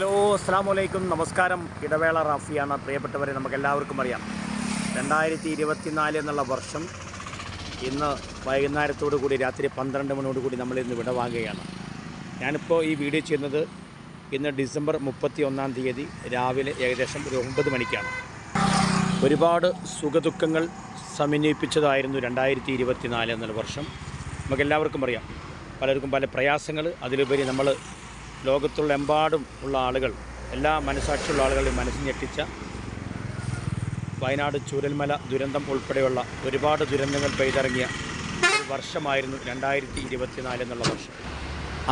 Hello അസ്സാം വലൈക്കും നമസ്കാരം. ഇടവേള റാഫിയാണ്. പ്രിയപ്പെട്ടവരെ നമുക്ക് എല്ലാവർക്കും അറിയാം. രണ്ടായിരത്തി ഇരുപത്തിനാല് എന്നുള്ള വർഷം ഇന്ന് വൈകുന്നേരത്തോടു കൂടി രാത്രി പന്ത്രണ്ട് മണിയോട് കൂടി നമ്മൾ ഇന്ന് വിടവാങ്ങുകയാണ് ഞാനിപ്പോൾ ഈ വീഡിയോ ചെയ്യുന്നത് ഇന്ന് ഡിസംബർ മുപ്പത്തി ഒന്നാം തീയതി രാവിലെ ഏകദേശം ഒരു ഒമ്പത് മണിക്കാണ്. ഒരുപാട് സുഖദുഃഖങ്ങൾ സമന്വയിപ്പിച്ചതായിരുന്നു രണ്ടായിരത്തി ഇരുപത്തിനാല് എന്നുള്ള വർഷം. നമുക്കെല്ലാവർക്കും അറിയാം. പലർക്കും പല പ്രയാസങ്ങൾ അതിലുപരി നമ്മൾ ലോകത്തുള്ള എമ്പാടും ഉള്ള ആളുകൾ എല്ലാ മനസാക്ഷിയുള്ള ആളുകളെയും മനസ്സിൽ ഞെട്ടിച്ച വയനാട് ചൂരൽമല ദുരന്തം ഉൾപ്പെടെയുള്ള ഒരുപാട് ദുരന്തങ്ങൾ പെയ്തിറങ്ങിയ ഒരു വർഷമായിരുന്നു രണ്ടായിരത്തി ഇരുപത്തിനാല് എന്നുള്ള വർഷം.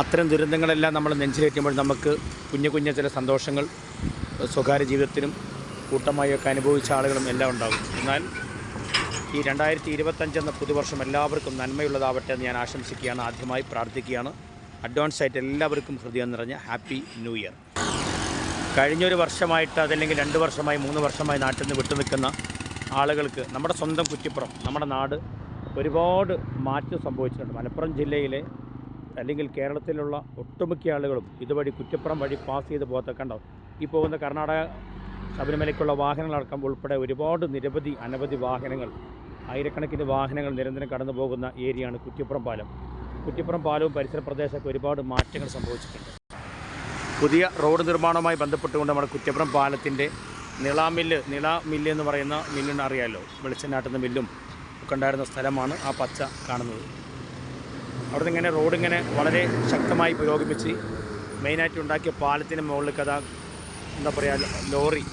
അത്തരം ദുരന്തങ്ങളെല്ലാം നമ്മൾ നെഞ്ചിലേറ്റുമ്പോൾ നമുക്ക് കുഞ്ഞു കുഞ്ഞു ചില സന്തോഷങ്ങൾ സ്വകാര്യ ജീവിതത്തിനും കൂട്ടമായൊക്കെ അനുഭവിച്ച ആളുകളും എല്ലാം ഉണ്ടാകും. എന്നാൽ ഈ രണ്ടായിരത്തി ഇരുപത്തഞ്ചെന്ന പുതുവർഷം എല്ലാവർക്കും നന്മയുള്ളതാവട്ടെ എന്ന് ഞാൻ ആശംസിക്കുകയാണ് ആദ്യമായി പ്രാർത്ഥിക്കുകയാണ്. അഡ്വാൻസ് ആയിട്ട് എല്ലാവർക്കും ഹൃദയം നിറഞ്ഞ ഹാപ്പി ന്യൂ ഇയർ. കഴിഞ്ഞൊരു വർഷമായിട്ട് അതല്ലെങ്കിൽ രണ്ട് വർഷമായി മൂന്ന് വർഷമായി നാട്ടിൽ നിന്ന് വിട്ടു നിൽക്കുന്ന ആളുകൾക്ക് നമ്മുടെ സ്വന്തം കുറ്റിപ്പുറം നമ്മുടെ നാട് ഒരുപാട് മാറ്റം സംഭവിച്ചിട്ടുണ്ട്. മലപ്പുറം ജില്ലയിലെ അല്ലെങ്കിൽ കേരളത്തിലുള്ള ഒട്ടുമിക്ക ആളുകളും ഇതുവഴി കുറ്റിപ്പുറം വഴി പാസ് ചെയ്ത് പോകത്തൊക്കെ ഉണ്ടാവും ഈ പോകുന്ന കർണാടക ശബരിമലയ്ക്കുള്ള വാഹനങ്ങളടക്കം ഉൾപ്പെടെ ഒരുപാട് നിരവധി അനവധി വാഹനങ്ങൾ ആയിരക്കണക്കിന് വാഹനങ്ങൾ നിരന്തരം കടന്നു പോകുന്ന ഏരിയയാണ് കുറ്റിപ്പുറം പാലം. കുറ്റിപ്പുറം പാലവും പരിസര പ്രദേശമൊക്കെ ഒരുപാട് മാറ്റങ്ങൾ സംഭവിച്ചിട്ടുണ്ട്. പുതിയ റോഡ് നിർമ്മാണവുമായി ബന്ധപ്പെട്ടുകൊണ്ട് നമ്മുടെ കുറ്റപ്പുറം പാലത്തിന്റെ നിള മില്ല് നിള മില്ല് എന്ന് പറയുന്ന മില്ലിന് അറിയാമല്ലോ വെളിച്ചെണ്ണാട്ടുന്ന മില്ലും ഒക്കെ ഉണ്ടായിരുന്ന സ്ഥലമാണ് ആ പച്ച കാണുന്നത്. അവിടെ ഇങ്ങനെ റോഡ് ഇങ്ങനെ വളരെ ശക്തമായി പുരോഗമിച്ച് മെയിനായിട്ട് ഉണ്ടാക്കിയ പാലത്തിന് മുകളിൽ കഥ എന്താ പറയുക ലോറി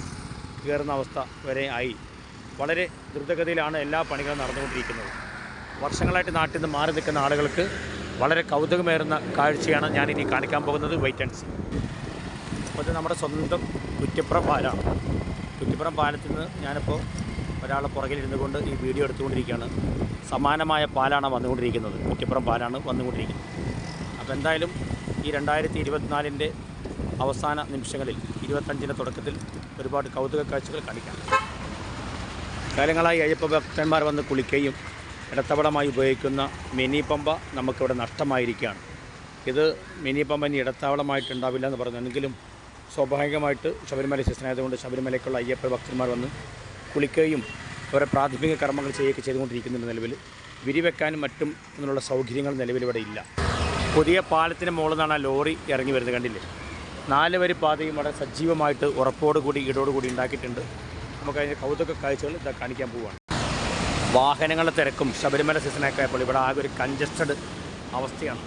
കയറുന്ന അവസ്ഥ വരെ ആയി. വളരെ ദ്രുതഗതിയിലാണ് എല്ലാ പണികളും നടന്നുകൊണ്ടിരിക്കുന്നത്. വർഷങ്ങളായിട്ട് നാട്ടിൽ നിന്ന് മാറി നിൽക്കുന്ന ആളുകൾക്ക് വളരെ കൗതുകമേറുന്ന കാഴ്ചയാണ് ഞാനിനി കാണിക്കാൻ പോകുന്നത്. വെയിറ്റ് ആൻഡ് സീ അപ്പോൾ നമ്മുടെ സ്വന്തം കുറ്റിപ്പുറം പാലാണ് കുറ്റിപ്പുറം പാലത്തിൽ നിന്ന് ഞാനിപ്പോൾ ഒരാളെ പുറകിലിരുന്നു കൊണ്ട് ഈ വീഡിയോ എടുത്തുകൊണ്ടിരിക്കുകയാണ്. സമാനമായ പാലാണ് വന്നുകൊണ്ടിരിക്കുന്നത്. കുറ്റിപ്പുറം പാലാണ് വന്നുകൊണ്ടിരിക്കുന്നത്. അപ്പോൾ എന്തായാലും ഈ രണ്ടായിരത്തി ഇരുപത്തിനാലിന്റെ അവസാന നിമിഷങ്ങളിൽ ഇരുപത്തഞ്ചിന്റെ തുടക്കത്തിൽ ഒരുപാട് കൗതുക കാഴ്ചകൾ കാണിക്കാം. കാലങ്ങളായി അയ്യപ്പ ഭക്തന്മാർ വന്ന് കുളിക്കുകയും ഇടത്തവളമായി ഉപയോഗിക്കുന്ന മിനി പമ്പ നമുക്കിവിടെ നഷ്ടമായിരിക്കുകയാണ്. ഇത് മിനി പമ്പ ഇനി ഇടത്താവളമായിട്ടുണ്ടാവില്ല എന്ന് പറഞ്ഞു. എങ്കിലും സ്വാഭാവികമായിട്ട് ശബരിമല സീസൺ ശബരിമലയ്ക്കുള്ള അയ്യപ്പ ഭക്തന്മാർ വന്ന് കുളിക്കുകയും അവരെ പ്രാഥമിക കർമ്മങ്ങൾ ചെയ്യുകയൊക്കെ ചെയ്തുകൊണ്ടിരിക്കുന്നുണ്ട് നിലവിൽ. വിരിവെക്കാനും മറ്റും എന്നുള്ള സൗകര്യങ്ങൾ നിലവിലിവിടെ ഇല്ല. പുതിയ പാലത്തിന് മുകളിൽ നിന്നാണ് ആ ലോറി ഇറങ്ങി വരുന്നത് കണ്ടില്ലേ? നാല് വരി പാതയും വളരെ സജീവമായിട്ട് ഉറപ്പോടുകൂടി ഇടോടുകൂടി ഉണ്ടാക്കിയിട്ടുണ്ട്. നമുക്കതിന്റെ കൗതുക കാഴ്ചകൾ ഇതാ കാണിക്കാൻ പോവുകയാണ്. വാഹനങ്ങളുടെ തിരക്കും ശബരിമല സീസണൊക്കെ ആയപ്പോൾ ഇവിടെ ആകെ ഒരു കൺജസ്റ്റഡ് അവസ്ഥയാണ്.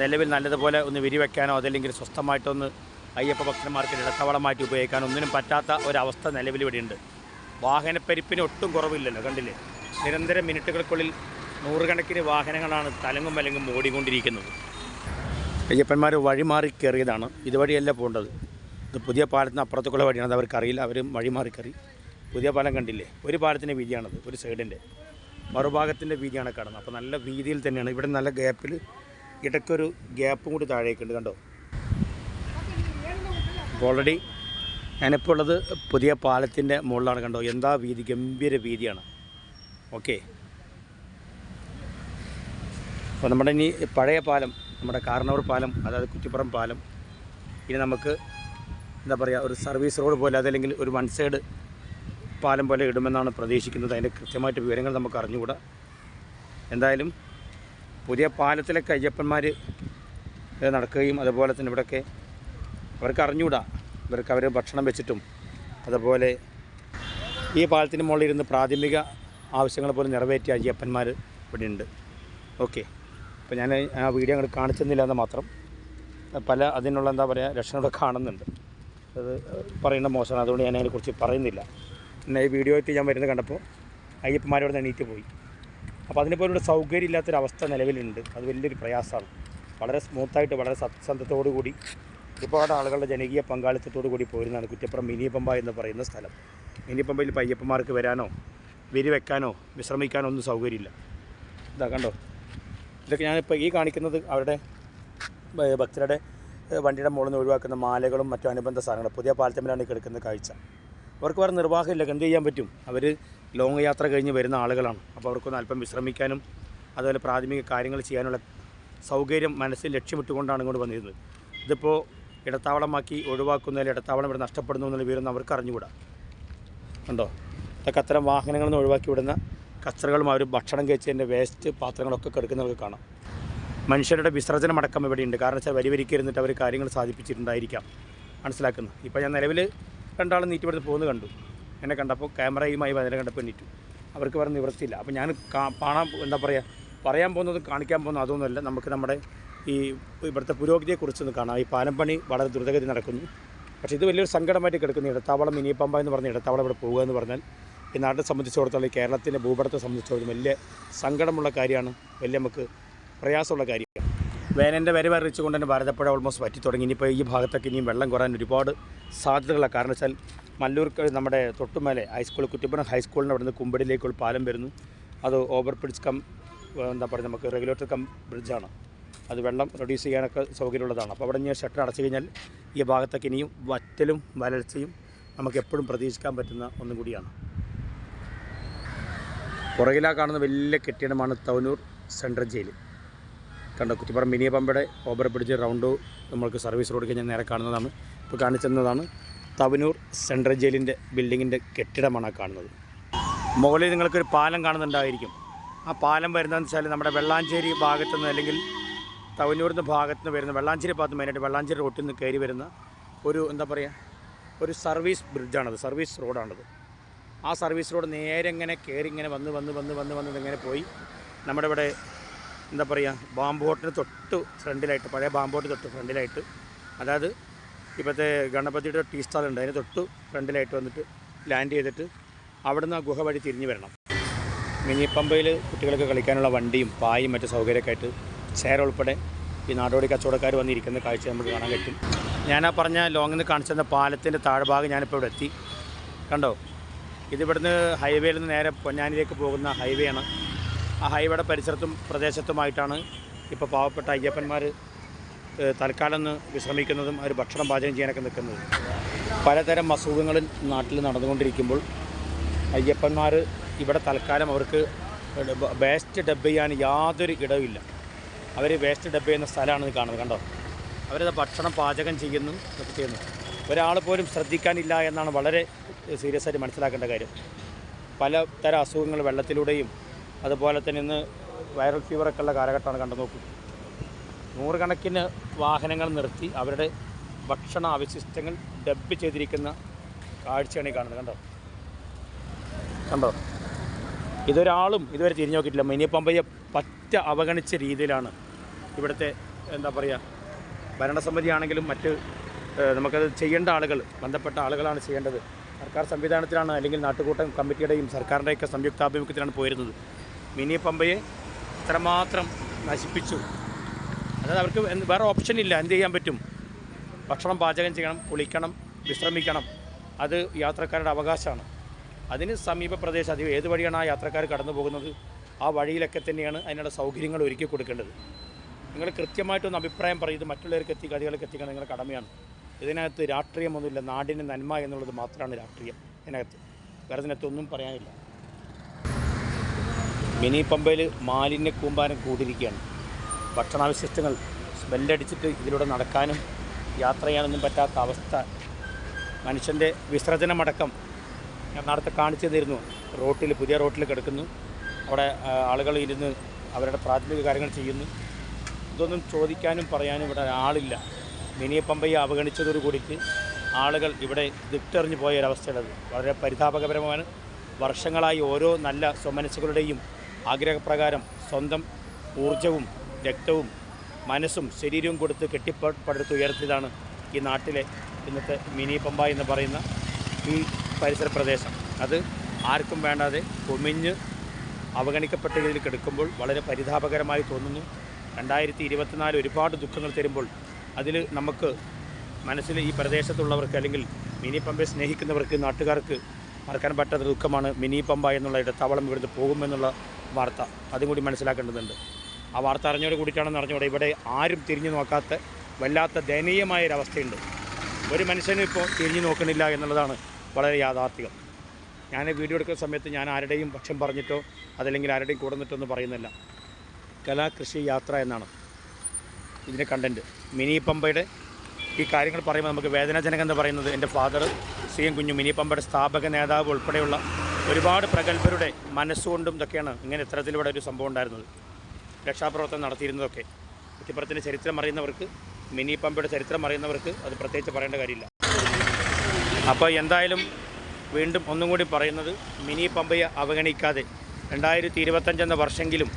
നിലവിൽ നല്ലതുപോലെ ഒന്ന് വിരിവെക്കാനോ അതല്ലെങ്കിൽ സ്വസ്ഥമായിട്ടൊന്ന് അയ്യപ്പ ഭക്തന്മാർക്ക് ഇടത്തവളമായിട്ട് ഉപയോഗിക്കാനോ ഒന്നിനും പറ്റാത്ത ഒരവസ്ഥ നിലവിൽ ഇവിടെയുണ്ട്. വാഹനപ്പെരിപ്പിന് ഒട്ടും കുറവില്ലല്ലോ കണ്ടില്ലേ? നിരന്തരം മിനിറ്റുകൾക്കുള്ളിൽ നൂറുകണക്കിന് വാഹനങ്ങളാണ് തലങ്ങും വലങ്ങും ഓടിക്കൊണ്ടിരിക്കുന്നത്. അയ്യപ്പന്മാർ വഴി മാറി കയറിയതാണ്. ഇതുവഴിയല്ല പോകേണ്ടത്. ഇത് പുതിയ പാലത്തിന് അപ്പുറത്തേക്കുള്ള വഴിയാണ് അത് അവർക്കറിയില്ല. അവർ വഴിമാറി കയറി. പുതിയ പാലം കണ്ടില്ലേ? ഒരു പാലത്തിന്റെ വീതിയാണത് ഒരു സൈഡിന്റെ. മറുഭാഗത്തിന്റെ വീതിയാണ് കടന്നത്. അപ്പോൾ നല്ല വീതിയിൽ തന്നെയാണ്. ഇവിടെ നല്ല ഗ്യാപ്പിൽ ഇടയ്ക്കൊരു ഗ്യാപ്പും കൂടി താഴേക്കുണ്ട് കണ്ടോ? ഓൾറെഡി ഞാനിപ്പോൾ ഉള്ളത് പുതിയ പാലത്തിന്റെ മുകളിലാണ് കണ്ടോ? എന്താ വീതി? ഗംഭീര വീതിയാണ്. ഓക്കെ. അപ്പോൾ നമ്മുടെ ഇനി പഴയ പാലം നമ്മുടെ കാർണവർ പാലം അതായത് കുറ്റിപ്പുറം പാലം ഇനി നമുക്ക് എന്താ പറയുക ഒരു സർവീസ് റോഡ് പോലെ അതല്ലെങ്കിൽ ഒരു വൺ സൈഡ് പാലം പോലെ ഇടുമെന്നാണ് പ്രതീക്ഷിക്കുന്നത്. അതിന്റെ കൃത്യമായിട്ട് വിവരങ്ങൾ നമുക്ക് അറിഞ്ഞുകൂടാ. എന്തായാലും പുതിയ പാലത്തിലെ അയ്യപ്പന്മാർ നടക്കുകയും അതുപോലെ തന്നെ ഇവിടെയൊക്കെ അവർക്ക് അറിഞ്ഞുകൂടാ. ഇവർക്ക് അവർ ഭക്ഷണം വെച്ചിട്ടും അതുപോലെ ഈ പാലത്തിന് മുകളിൽ ഇരുന്ന് പ്രാഥമിക ആവശ്യങ്ങൾ പോലും നിറവേറ്റിയ അയ്യപ്പന്മാർ ഇവിടെ ഉണ്ട് ഓക്കെ. അപ്പോൾ ഞാൻ ആ വീഡിയോ അങ്ങോട്ട് കാണിച്ചെന്നില്ല എന്ന് മാത്രം. പല അതിനുള്ള എന്താ പറയുക രക്ഷണങ്ങളൊക്കെ കാണുന്നുണ്ട്. അത് പറയുന്ന മോശമാണ്. അതുകൊണ്ട് ഞാൻ അതിനെക്കുറിച്ച് പറയുന്നില്ല. ഈ വീഡിയോ ആയിട്ട് ഞാൻ വരുന്നത് കണ്ടപ്പോൾ അയ്യപ്പന്മാരോട് എണീറ്റ് പോയി. അപ്പോൾ അതിനിപ്പോൾ ഒരു സൗകര്യം ഇല്ലാത്തൊരവസ്ഥ നിലവിലുണ്ട്. അത് വലിയൊരു പ്രയാസമാണ് വളരെ സ്മൂത്തായിട്ട് വളരെ സത്യസന്ധത്തോടു കൂടി ഒരുപാട് ആളുകളുടെ ജനകീയ പങ്കാളിത്തത്തോടു കൂടി പോയിരുന്നതാണ് കുറ്റപ്പുറം മിനിയപ്പമ്പ എന്ന് പറയുന്ന സ്ഥലം. മിനിയപ്പമ്പയിൽ പമ്പയിൽ ഇപ്പോൾ അയ്യപ്പന്മാർക്ക് വരാനോ വിരി വെക്കാനോ വിശ്രമിക്കാനോ ഒന്നും സൗകര്യമില്ല. ഇതാ കണ്ടോ? ഇതൊക്കെ ഞാനിപ്പോൾ ഈ കാണിക്കുന്നത് അവരുടെ ഭക്തരുടെ വണ്ടിയുടെ മുകളിൽ നിന്ന് ഒഴിവാക്കുന്ന മാലകളും മറ്റു അനുബന്ധ സാധനങ്ങളും. പുതിയ പാലത്തമ്മിലാണ് കിടക്കുന്ന കാഴ്ച. അവർക്ക് വേറെ നിർവാഹമില്ല. എന്ത് ചെയ്യാൻ പറ്റും? അവർ ലോങ് യാത്ര കഴിഞ്ഞ് വരുന്ന ആളുകളാണ്. അപ്പോൾ അവർക്കൊന്ന് അല്പം വിശ്രമിക്കാനും അതുപോലെ പ്രാഥമിക കാര്യങ്ങൾ ചെയ്യാനുള്ള സൗകര്യം മനസ്സിൽ ലക്ഷ്യമിട്ടുകൊണ്ടാണ് ഇങ്ങോട്ട് വന്നിരുന്നത്. ഇതിപ്പോൾ ഇടത്താവളമാക്കി ഒഴിവാക്കുന്നതിൽ ഇടത്താവളം ഇവിടെ നഷ്ടപ്പെടുന്നു എന്നുള്ള വിവരം അവർക്ക് അറിഞ്ഞുകൂടാ. കണ്ടോ? ഇതൊക്കെ അത്തരം വാഹനങ്ങളിൽ നിന്ന് ഒഴിവാക്കി വിടുന്ന കച്ചറകളും അവർ ഭക്ഷണം കഴിച്ചതിന്റെ വേസ്റ്റ് പാത്രങ്ങളൊക്കെ കിടക്കുന്നവർക്ക് കാണാം. മനുഷ്യരുടെ വിസർജനം അടക്കം ഇവിടെയുണ്ട്. കാരണം വെച്ചാൽ വരി വരിക്കിരുന്നിട്ട് അവർ കാര്യങ്ങൾ സാധിപ്പിച്ചിട്ടുണ്ടായിരിക്കാം. മനസ്സിലാക്കുന്നത് ഇപ്പോൾ ഞാൻ നിലവിൽ രണ്ടാളും നീറ്റിപ്പെടുത്ത് പോകുന്നത് കണ്ടു. എന്നെ കണ്ടപ്പോൾ ക്യാമറയുമായി വന്നിട്ട് കണ്ടപ്പോൾ നീറ്റു അവർക്ക് വേറെ നിവൃത്തിയില്ല അപ്പോൾ ഞാൻ കാണാൻ എന്താ പറയുക പറയാൻ പോകുന്നതും കാണിക്കാൻ പോകുന്നതും അതൊന്നുമല്ല. നമുക്ക് നമ്മുടെ ഈ ഇവിടുത്തെ പുരോഗതിയെക്കുറിച്ചൊന്ന് കാണാം. ഈ പാലം പണി വളരെ ദ്രുതഗതി നടക്കുന്നു. പക്ഷേ ഇത് വലിയൊരു സങ്കടമായിട്ട് കിടക്കുന്നു. ഇടത്താവളം മിനി എന്ന് പറഞ്ഞ ഇടത്താവളം ഇവിടെ പോകുക എന്ന് പറഞ്ഞാൽ ഈ നാട്ടിനെ സംബന്ധിച്ചിടത്തോളം കേരളത്തിന്റെ ഭൂപടത്തെ സംബന്ധിച്ചിടത്തോളം വലിയ സങ്കടമുള്ള കാര്യമാണ്. വലിയ നമുക്ക് പ്രയാസമുള്ള കാര്യമാണ്. വേനലിന്റെ വരെ അറിയിച്ചുകൊണ്ട് തന്നെ ഭാരതപ്പുഴ ഓൾമോസ്റ്റ് വറ്റി തുടങ്ങി. ഇനിയിപ്പോൾ ഈ ഭാഗത്തൊക്കെ ഇനിയും വെള്ളം കുറയാൻ ഒരുപാട് സാധ്യതകളാണ്. കാരണം വെച്ചാൽ മല്ലൂർക്ക് നമ്മുടെ തൊട്ടുമേലെ ഹൈസ്കൂൾ കുറ്റിപ്പുറം ഹൈസ്കൂളിന് അവിടുന്ന് കുമ്പടിയിലേക്കുള്ള പാലം വരുന്നു. അത് ഓവർ ബ്രിഡ്ജ് കം എന്താ പറയുക നമുക്ക് റെഗുലേറ്റർ കം ബ്രിഡ്ജാണ് അത് വെള്ളം റെഡ്യൂസ് ചെയ്യാനൊക്കെ സൗകര്യമുള്ളതാണ്. അപ്പോൾ അവിടെ ഇനി ഷട്ടർ അടച്ചു കഴിഞ്ഞാൽ ഈ ഭാഗത്തൊക്കെ ഇനിയും വറ്റലും വരൾച്ചയും നമുക്ക് എപ്പോഴും പ്രതീക്ഷിക്കാൻ പറ്റുന്ന ഒന്നും കൂടിയാണ്. പുറകിലാ കാണുന്ന വലിയ കെട്ടിടമാണ് തവനൂർ സെൻട്രൽ ജയിൽ കണ്ടോ കുറ്റിപ്പുറം മിനി പമ്പയുടെ ഓവർ ബ്രിഡ്ജ് റൗണ്ട് നമ്മൾക്ക് സർവീസ് റോഡ് കഴിഞ്ഞാൽ നേരെ കാണുന്നതാണ്. ഇപ്പോൾ കാണിച്ചെന്നതാണ് തവനൂർ സെൻട്രൽ ജയിലിന്റെ ബിൽഡിങ്ങിന്റെ കെട്ടിടമാണ് കാണുന്നത്. മുകളിൽ നിങ്ങൾക്കൊരു പാലം കാണുന്നുണ്ടായിരിക്കും. ആ പാലം വരുന്നതെന്ന് വെച്ചാൽ നമ്മുടെ വെള്ളാഞ്ചേരി ഭാഗത്തു നിന്ന് അല്ലെങ്കിൽ തവനൂരിന്റെ ഭാഗത്ത് നിന്ന് വരുന്ന വെള്ളാഞ്ചേരി ഭാഗത്ത് മെയിനായിട്ട് വെള്ളാഞ്ചേരി റോട്ടിൽ നിന്ന് കയറി വരുന്ന ഒരു എന്താ പറയുക ഒരു സർവീസ് ബ്രിഡ്ജാണത് സർവീസ് റോഡാണത് ആ സർവീസ് റോഡ് നേരെ ഇങ്ങനെ കയറി ഇങ്ങനെ വന്ന് വന്ന് വന്ന് വന്ന് വന്ന് ഇങ്ങനെ പോയി. നമ്മുടെ ഇവിടെ എന്താ പറയുക ബാമ്പോട്ടിന് തൊട്ട് ഫ്രണ്ടിലായിട്ട് പഴയ ബാമ്പോട്ട് തൊട്ട് ഫ്രണ്ടിലായിട്ട് അതായത് ഇപ്പോഴത്തെ ഗണപതിയുടെ ടീ സ്റ്റാൾ ഉണ്ട് അതിന് തൊട്ട് ഫ്രണ്ടിലായിട്ട് വന്നിട്ട് ലാൻഡ് ചെയ്തിട്ട് അവിടുന്ന് ആ ഗുഹ വഴി തിരിഞ്ഞു വരണം. മിനി പമ്പയിൽ കുട്ടികൾക്ക് കളിക്കാനുള്ള വണ്ടിയും പായും മറ്റു സൗകര്യമൊക്കെ ആയിട്ട് ചെയർ ഉൾപ്പെടെ ഈ നാടോടി കച്ചവടക്കാർ വന്നിരിക്കുന്ന കാഴ്ച നമുക്ക് കാണാൻ പറ്റും. ഞാൻ ആ പറഞ്ഞ ലോങ്ങിൽ നിന്ന് കാണിച്ചു തന്ന പാലത്തിന്റെ താഴ്ഭാഗം ഞാനിപ്പോൾ ഇവിടെ എത്തി. കണ്ടോ? ഇതിവിടുന്ന് ഹൈവേയിൽ നിന്ന് നേരെ പൊന്നാനിലേക്ക് പോകുന്ന ഹൈവേ ആണ് ആ ഹൈവേയുടെ പരിസരത്തും പ്രദേശത്തുമായിട്ടാണ് ഇപ്പോൾ പാവപ്പെട്ട അയ്യപ്പന്മാർ തൽക്കാലം വിശ്രമിക്കുന്നതും അവർ ഭക്ഷണം പാചകം ചെയ്യാനൊക്കെ നിൽക്കുന്നത്. പലതരം അസുഖങ്ങളിൽ നാട്ടിൽ നടന്നുകൊണ്ടിരിക്കുമ്പോൾ അയ്യപ്പന്മാർ ഇവിടെ തൽക്കാലം അവർക്ക് വേസ്റ്റ് ഡബ് ചെയ്യാൻ യാതൊരു ഇടവില്ല അവർ വേസ്റ്റ് ഡബ് ചെയ്യുന്ന സ്ഥലമാണ് കാണുന്നത് കണ്ടോ? അവരത് ഭക്ഷണം പാചകം ചെയ്യുന്നു ചെയ്യുന്നു. ഒരാൾ പോലും ശ്രദ്ധിക്കാനില്ല എന്നാണ് വളരെ സീരിയസ് ആയിട്ട് മനസ്സിലാക്കേണ്ട കാര്യം. പലതരം അസുഖങ്ങൾ വെള്ളത്തിലൂടെയും അതുപോലെ തന്നെ ഇന്ന് വൈറൽ ഫീവറൊക്കെ ഉള്ള കാലഘട്ടമാണ് കണ്ടു നോക്കൂ. നൂറുകണക്കിന് വാഹനങ്ങൾ നിർത്തി അവരുടെ ഭക്ഷണ അവശിഷ്ടങ്ങൾ ഡബ് ചെയ്തിരിക്കുന്ന കാഴ്ചയാണ് ഈ കാണുന്നത്. കണ്ടോ? കണ്ടോ? ഇതൊരാളും ഇതുവരെ തിരിഞ്ഞു നോക്കിയിട്ടില്ല. മിനിയപ്പമ്പയ്യ പമ്പയെ പറ്റ അവഗണിച്ച രീതിയിലാണ് ഇവിടുത്തെ എന്താ പറയുക ഭരണസമിതി ആണെങ്കിലും മറ്റ് നമുക്കത് ചെയ്യേണ്ട ആളുകൾ ബന്ധപ്പെട്ട ആളുകളാണ് ചെയ്യേണ്ടത്. സർക്കാർ സംവിധാനത്തിലാണ് അല്ലെങ്കിൽ നാട്ടുകൂട്ടം കമ്മിറ്റിയുടെയും സർക്കാരിന്റെയൊക്കെ സംയുക്താഭിമുഖ്യത്തിലാണ് പോയിരുന്നത്. മിനി പമ്പയെ ഇത്രമാത്രം നശിപ്പിച്ചു. അതായത് അവർക്ക് വേറെ ഓപ്ഷൻ ഇല്ല. എന്ത് ചെയ്യാൻ പറ്റും? ഭക്ഷണം പാചകം ചെയ്യണം കുളിക്കണം വിശ്രമിക്കണം. അത് യാത്രക്കാരുടെ അവകാശമാണ്. അതിന് സമീപ പ്രദേശം അത് ഏത് വഴിയാണ് ആ യാത്രക്കാർ കടന്നു പോകുന്നത്? ആ വഴിയിലൊക്കെ തന്നെയാണ് അതിനുള്ള സൗകര്യങ്ങൾ ഒരുക്കി കൊടുക്കേണ്ടത്. നിങ്ങൾ കൃത്യമായിട്ടൊന്ന് അഭിപ്രായം പറയും. ഇത് മറ്റുള്ളവർക്ക് എത്തിക്കുക അതികൾക്ക് എത്തിക്കണം നിങ്ങളുടെ കടമയാണ്. ഇതിനകത്ത് രാഷ്ട്രീയമൊന്നുമില്ല. നാടിന് നന്മ എന്നുള്ളത് മാത്രമാണ് രാഷ്ട്രീയം. ഇതിനകത്ത് വേറെ ഇതിനകത്തൊന്നും പറയാനില്ല. മിനി പമ്പയിൽ മാലിന്യ കൂമ്പാരം കൂടിയിരിക്കുകയാണ്. ഭക്ഷണാവശിഷ്ടങ്ങൾ സ്മെല്ലടിച്ചിട്ട് ഇതിലൂടെ നടക്കാനും യാത്ര ചെയ്യാനൊന്നും പറ്റാത്ത അവസ്ഥ. മനുഷ്യന്റെ വിസർജനമടക്കം ഞാൻ നേരത്തെ കാണിച്ചു തന്നിരുന്നു. റോട്ടിൽ പുതിയ റോട്ടിൽ കിടക്കുന്നു. അവിടെ ആളുകൾ ഇരുന്ന് അവരുടെ പ്രാഥമിക കാര്യങ്ങൾ ചെയ്യുന്നു. ഇതൊന്നും ചോദിക്കാനും പറയാനും ഇവിടെ ആളില്ല. മിനി പമ്പയെ അവഗണിച്ചതോടു കൂടിയിട്ട് ആളുകൾ ഇവിടെ ദിട്ടെറിഞ്ഞു പോയ ഒരവസ്ഥയുള്ളത് വളരെ പരിതാപകരമാണ്. വർഷങ്ങളായി ഓരോ നല്ല സ്വമനസ്സുകളുടെയും ആഗ്രഹപ്രകാരം സ്വന്തം ഊർജവും രക്തവും മനസ്സും ശരീരവും കൊടുത്ത് കെട്ടിപ്പടുത്ത് ഉയർത്തിയതാണ് ഈ നാട്ടിലെ ഇന്നത്തെ മിനി പമ്പ എന്ന് പറയുന്ന ഈ പരിസര പ്രദേശം. അത് ആർക്കും വേണ്ടാതെ കുമിഞ്ഞ് അവഗണിക്കപ്പെട്ട രീതിയിൽ കിടക്കുമ്പോൾ വളരെ പരിതാപകരമായി തോന്നുന്നു. രണ്ടായിരത്തി ഇരുപത്തിനാല് ഒരുപാട് ദുഃഖങ്ങൾ തരുമ്പോൾ അതിൽ നമുക്ക് മനസ്സിൽ ഈ പ്രദേശത്തുള്ളവർക്ക് അല്ലെങ്കിൽ മിനി പമ്പയെ സ്നേഹിക്കുന്നവർക്ക് നാട്ടുകാർക്ക് മറക്കാൻ പറ്റാത്ത ദുഃഖമാണ് മിനി പമ്പ എന്നുള്ള ഇടത്താവളം ഇവിടുന്ന് പോകുമെന്നുള്ള വാർത്ത അതും കൂടി മനസ്സിലാക്കേണ്ടതുണ്ട്. ആ വാർത്ത അറിഞ്ഞോട് കൂടിയിട്ടാണെന്ന് അറിഞ്ഞോടെ ഇവിടെ ആരും തിരിഞ്ഞു നോക്കാത്ത വല്ലാത്ത ദയനീയമായ ഒരവസ്ഥയുണ്ട് ഒരു മനുഷ്യനും ഇപ്പോൾ തിരിഞ്ഞു നോക്കണില്ല എന്നുള്ളതാണ് വളരെ യാഥാർത്ഥ്യം. ഞാൻ വീഡിയോ എടുക്കുന്ന സമയത്ത് ഞാൻ ആരുടെയും പക്ഷം പറഞ്ഞിട്ടോ അതല്ലെങ്കിൽ ആരുടെയും കൂടെ ഒന്നും പറയുന്നില്ല. കലാകൃഷി യാത്ര എന്നാണ് ഇതിന്റെ കണ്ടന്റ് മിനി പമ്പയുടെ ഈ കാര്യങ്ങൾ പറയുമ്പോൾ നമുക്ക് വേദനാജനകം എന്ന് പറയുന്നത് എന്റെ father C M Kunju mini പമ്പയുടെ സ്ഥാപക നേതാവ് ഉൾപ്പെടെയുള്ള ഒരുപാട് പ്രഗത്ഭരുടെ മനസ്സുകൊണ്ടും ഇതൊക്കെയാണ് ഇങ്ങനെ ഇത്തരത്തിലൂടെ ഒരു സംഭവം ഉണ്ടായിരുന്നത്. രക്ഷാപ്രവർത്തനം നടത്തിയിരുന്നതൊക്കെ. കുറ്റിപ്പുറത്തിന്റെ ചരിത്രം അറിയുന്നവർക്ക് മിനി പമ്പയുടെ ചരിത്രം അറിയുന്നവർക്ക് അത് പ്രത്യേകിച്ച് പറയേണ്ട കാര്യമില്ല. അപ്പോൾ എന്തായാലും വീണ്ടും ഒന്നും കൂടി പറയുന്നത് മിനി പമ്പയെ അവഗണിക്കാതെ രണ്ടായിരത്തി ഇരുപത്തഞ്ചെന്ന വർഷമെങ്കിലും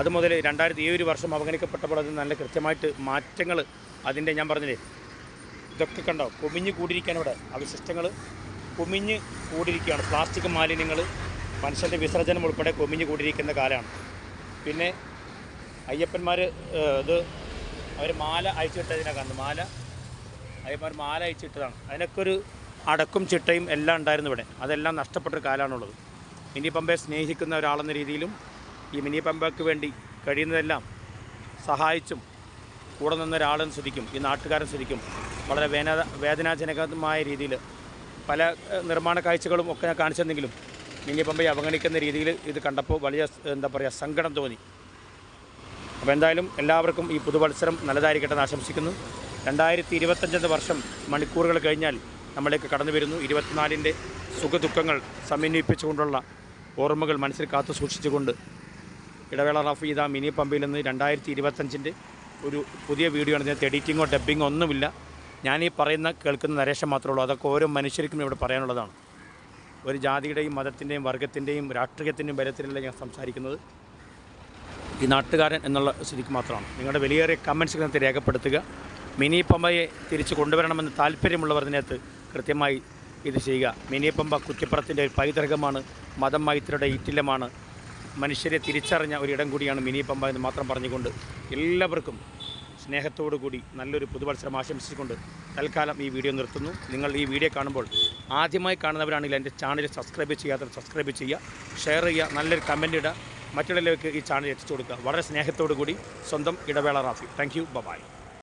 അതുമുതൽ രണ്ടായിരത്തി ഈ ഒരു വർഷം അവഗണിക്കപ്പെട്ടപ്പോൾ അത് നല്ല കൃത്യമായിട്ട് മാറ്റങ്ങൾ അതിന്റെ ഞാൻ പറഞ്ഞില്ലേ ഇതൊക്കെ കണ്ടോ? കുമിഞ്ഞ് കൂടിയിരിക്കാൻ ഇവിടെ അവശിഷ്ടങ്ങൾ കുമിഞ്ഞ് കൂടിയിരിക്കുകയാണ്. പ്ലാസ്റ്റിക് മാലിന്യങ്ങൾ മനുഷ്യന്റെ വിസർജനം ഉൾപ്പെടെ കുമിഞ്ഞ് കൂടിയിരിക്കുന്ന കാലമാണ്. പിന്നെ അയ്യപ്പന്മാർ ഇത് അവർ മാല അയച്ചിട്ടതിനാണ് കാണുന്നത് മാല അയ്യപ്പന്മാർ മാല അയച്ചിട്ടതാണ് അതിനൊക്കെ ഒരു അടക്കും ചിട്ടയും എല്ലാം ഉണ്ടായിരുന്നു ഇവിടെ. അതെല്ലാം നഷ്ടപ്പെട്ടൊരു കാലമാണുള്ളത് മിനി പമ്പയെ സ്നേഹിക്കുന്ന ഒരാളെന്ന രീതിയിലും ഈ മിനി പമ്പയ്ക്ക് വേണ്ടി കഴിയുന്നതെല്ലാം സഹായിച്ചും കൂടെ നിന്ന ഒരാളെന്ന് ശ്രദ്ധിക്കും ഈ നാട്ടുകാരൻ ശ്രദ്ധിക്കും. വളരെ വേദന വേദനാജനകമായ രീതിയിൽ പല നിർമ്മാണ കാഴ്ചകളും ഒക്കെ ഞാൻ കാണിച്ചെന്നെങ്കിലും മിനി പമ്പയെ അവഗണിക്കുന്ന രീതിയിൽ ഇത് കണ്ടപ്പോൾ വലിയ എന്താ പറയുക സങ്കടം തോന്നി. അപ്പോൾ എന്തായാലും എല്ലാവർക്കും ഈ പുതുവത്സരം നല്ലതായിരിക്കട്ടെ എന്ന് ആശംസിക്കുന്നു. രണ്ടായിരത്തി ഇരുപത്തഞ്ചെന്ന വർഷം മണിക്കൂറുകൾ കഴിഞ്ഞാൽ നമ്മളിലേക്ക് കടന്നു വരുന്നു. ഇരുപത്തിനാലിന്റെ സുഖദുഃഖങ്ങൾ സമന്വയിപ്പിച്ചുകൊണ്ടുള്ള ഓർമ്മകൾ മനസ്സിൽ കാത്തു സൂക്ഷിച്ചുകൊണ്ട് ഇടവേള റഫീദ മിനി പമ്പയിൽ നിന്ന് രണ്ടായിരത്തി ഇരുപത്തഞ്ചിന്റെ ഒരു പുതിയ വീഡിയോ ആണ്. ഇതിനകത്ത് എഡിറ്റിങ്ങോ ഡബ്ബിങ്ങോ ഒന്നുമില്ല. ഞാൻ ഈ പറയുന്ന കേൾക്കുന്ന നരേഷം മാത്രമേ ഉള്ളൂ. അതൊക്കെ ഓരോ മനുഷ്യർക്കും ഇവിടെ പറയാനുള്ളതാണ്. ഒരു ജാതിയുടെയും മതത്തിന്റെയും വർഗത്തിന്റെയും രാഷ്ട്രീയത്തിന്റെയും ബലത്തിലല്ല ഞാൻ സംസാരിക്കുന്നത്. ഈ നാട്ടുകാരൻ എന്നുള്ള സ്ഥിതിക്ക് മാത്രമാണ്. നിങ്ങളുടെ വലിയേറിയ കമൻസ് ഇതിനകത്ത് രേഖപ്പെടുത്തുക. മിനി പമ്പയെ തിരിച്ചു കൊണ്ടുവരണമെന്ന് താല്പര്യമുള്ളവർ ഇതിനകത്ത് കൃത്യമായി ഇത് ചെയ്യുക. മിനി പമ്പ കുറ്റിപ്പുറത്തിന്റെ ഒരു പൈതൃകമാണ്. മതം മൈത്രിയുടെ ഈറ്റില്ലമാണ്. മനുഷ്യരെ തിരിച്ചറിഞ്ഞ ഒരിടം കൂടിയാണ് മിനി പമ്പ എന്ന് മാത്രം പറഞ്ഞുകൊണ്ട് എല്ലാവർക്കും സ്നേഹത്തോടു കൂടി നല്ലൊരു പുതുവത്സരം ആശംസിച്ചുകൊണ്ട് തൽക്കാലം ഈ വീഡിയോ നിർത്തുന്നു. നിങ്ങൾ ഈ വീഡിയോ കാണുമ്പോൾ ആദ്യമായി കാണുന്നവരാണെങ്കിൽ എന്റെ ചാനൽ സബ്സ്ക്രൈബ് ചെയ്യാത്തവർ സബ്സ്ക്രൈബ് ചെയ്യുക ഷെയർ ചെയ്യുക നല്ലൊരു കമന്റ് ഇടുക. മറ്റുള്ളവർക്ക് ഈ ചാനൽ എത്തിച്ചു കൊടുക്കുക. വളരെ സ്നേഹത്തോടു കൂടി സ്വന്തം ഇടവേള റാഫി. Thank you. ബൈ.